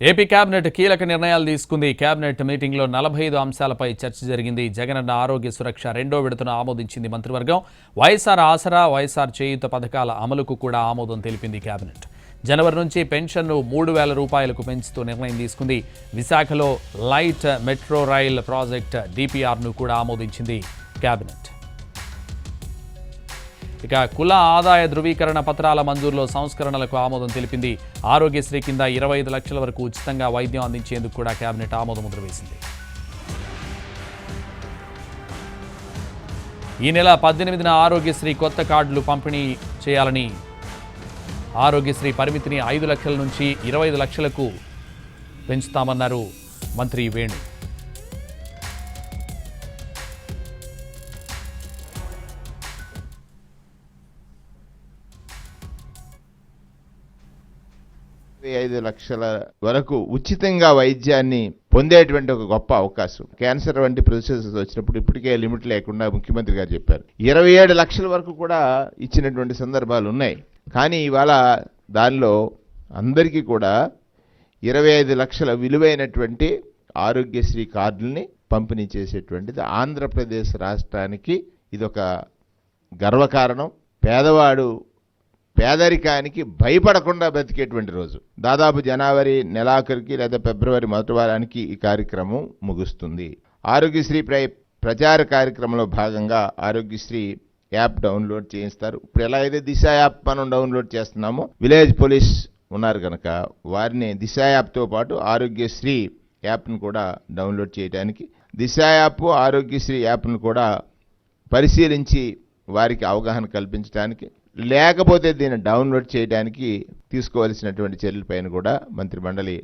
AP cabinet కీలక నిర్ణయాలు తీసుకుంది. కేబినెట్ మీటింగ్లో నలభై ఐదు అంశాలపై చర్చ జరిగింది. జగనన్న ఆరోగ్య సురక్ష రెండో విడతను ఆమోదించింది మంత్రివర్గం. వైఎస్ఆర్ ఆసరా వైఎస్ఆర్ చేయూత పథకాల అమలుకు కూడా ఆమోదం తెలిపింది కేబినెట్ జనవరి నుంచి పెన్షన్ను మూడు వేల రూపాయలకు పెంచుతూ నిర్ణయం తీసుకుంది. విశాఖలో లైట్ మెట్రో రైల్ ప్రాజెక్ట్ డిపిఆర్ను కూడా ఆమోదించింది కేబినెట్ ఇక కుల ఆదాయ ధృవీకరణ పత్రాల మంజూరులో సంస్కరణలకు ఆమోదం తెలిపింది. ఆరోగ్యశ్రీ కింద ఇరవై ఐదు లక్షల వరకు ఉచితంగా వైద్యం అందించేందుకు కూడా కేబినెట్ ఆమోద ముద్ర వేసింది ఈ నెల పద్దెనిమిదిన ఆరోగ్యశ్రీ కొత్త కార్డులు పంపిణీ చేయాలని ఆరోగ్యశ్రీ పరిమితిని ఐదు లక్షల నుంచి ఇరవై ఐదు లక్షలకు పెంచుతామన్నారు మంత్రి వేణు. ఇరవై ఐదు లక్షల వరకు ఉచితంగా వైద్యాన్ని పొందేటువంటి ఒక గొప్ప అవకాశం. క్యాన్సర్ వంటి ప్రొసెసెస్ వచ్చినప్పుడు ఇప్పటికే లిమిట్ లేకుండా ముఖ్యమంత్రి గారు చెప్పారు. ఇరవై ఏడు లక్షల వరకు కూడా ఇచ్చినటువంటి సందర్భాలు ఉన్నాయి. కానీ ఇవాళ దానిలో అందరికీ కూడా ఇరవై ఐదు లక్షల విలువైనటువంటి ఆరోగ్యశ్రీ కార్డుల్ని పంపిణీ చేసేటువంటిది ఆంధ్రప్రదేశ్ రాష్ట్రానికి ఇదొక గర్వకారణం. పేదవాడు పేదరికానికి భయపడకుండా బ్రతికేటువంటి రోజు. దాదాపు జనవరి నెలాఖరికి లేదా ఫిబ్రవరి మొదటి వారానికి ఈ కార్యక్రమం ముగుస్తుంది. ఆరోగ్యశ్రీ ప్రై ప్రచార కార్యక్రమంలో భాగంగా ఆరోగ్యశ్రీ యాప్ డౌన్లోడ్ చేయిస్తారు. ఇప్పుడు ఎలా అయితే దిశ యాప్ మనం డౌన్లోడ్ చేస్తున్నామో విలేజ్ పోలీస్ ఉన్నారు కనుక వారిని దిశ యాప్తో పాటు ఆరోగ్యశ్రీ యాప్ను కూడా డౌన్లోడ్ చేయడానికి దిశ యాప్ ఆరోగ్యశ్రీ యాప్ను కూడా పరిశీలించి వారికి అవగాహన కల్పించడానికి లేకపోతే దీన్ని డౌన్లోడ్ చేయడానికి తీసుకోవాల్సినటువంటి చర్యలపైన కూడా మంత్రి మండలి